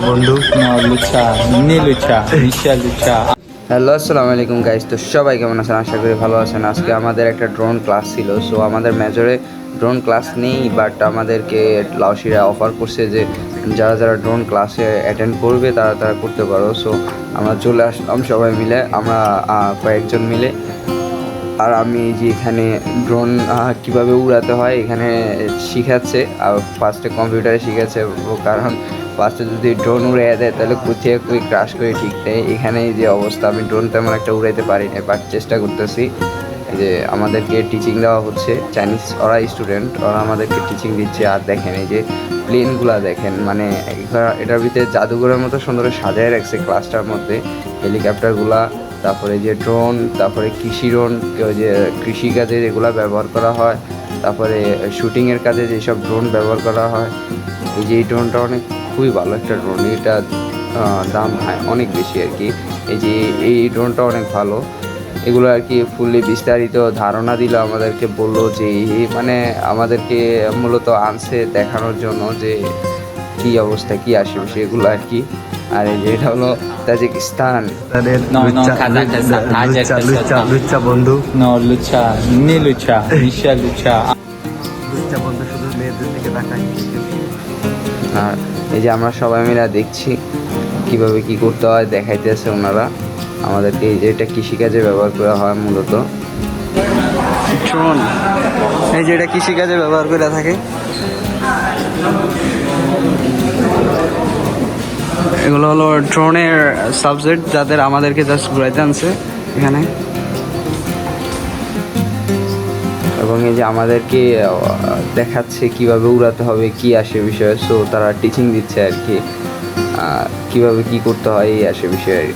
বন্ধু। lucha. Hello আসসালামু আলাইকুম গাইস তো সবাই কেমন আছেন? আশা করি ভালো আছেন। আজকে আমাদের একটা ড্রোন ক্লাস ছিল। সো আমাদের মেজরে ড্রোন ক্লাস নেই বাট আমাদেরকে লাউসিরা অফার করছে যে যারা যারা ড্রোন ক্লাসে অ্যাটেন্ড করবে তারা তারা করতে পারো। সো আমরা চলে আসলাম সবাই মিলে। আমরা আহ, কয়েকজন মিলে। আর আমি যে এখানে ড্রোন কীভাবে উড়াতে হয় এখানে শিখাচ্ছে, আর ফার্স্টে কম্পিউটারে শিখাচ্ছে কারণ ফার্স্টে যদি ড্রোন উড়ে দেয়, তাহলে কোথায় কই ক্রাশ করে ঠিক নেই। এখানে যে অবস্থা, আমি ড্রোন তেমন একটা উড়াইতে পারি না বাট চেষ্টা করতেছি। যে আমাদেরকে টিচিং দেওয়া হচ্ছে চাইনিজ ওরা স্টুডেন্ট ওরা আমাদেরকে টিচিং দিচ্ছে। আর দেখেন, এই যে প্লেনগুলা দেখেন মানে এটার ভিতরে জাদুঘরের মতো সুন্দর সাজায় রাখছে ক্লাসটার মধ্যে হেলিকপ্টারগুলা তারপরে যে ড্রোন তারপরে কৃষি ড্রোন যে কৃষিকাজে যেগুলো ব্যবহার করা হয়, তারপরে শুটিংয়ের কাজে যেসব ড্রোন ব্যবহার করা হয়, এই যে এই ড্রোনটা অনেক খুবই ভালো একটা ড্রোন এটা দাম হয়, অনেক বেশি আর কি। এই যে এই ড্রোনটা অনেক ভালো। এগুলো আর কি ফুললি বিস্তারিত ধারণা দিল আমাদেরকে, বলল যে মানে আমাদেরকে মূলত আনছে দেখানোর জন্য যে কি অবস্থা, কি আশেপাশে এগুলো আর কি। আর এই যে এটা হলো তাজিকিস্তান। তাদের লুচ্চা লুচ্চা. লুচ্চা বন্ধু। লুচ্চা বন্ধু শুধু মেয়েদের দিকে তাকাই আর এই যে আমরা সবাই মিলে দেখছি কীভাবে কি করতে হয় দেখাইতেছে ওনারা। আমাদেরকে এই যে এটা কৃষিকাজে ব্যবহার করা হয় মূলত। এই যে এটা কৃষিকাজে ব্যবহার করে থাকে। এগুলো হলো ড্রোনের সাবজেক্ট যাদের আমাদেরকে জাস্ট ঘুরাইতে আনছে এখানে এবং এই যে আমাদেরকে দেখাচ্ছে কীভাবে উড়াতে হবে, কি আসে বিষয়ে সো তারা টিচিং দিচ্ছে আর কি কীভাবে কি করতে হয়, এই আসে বিষয়ে।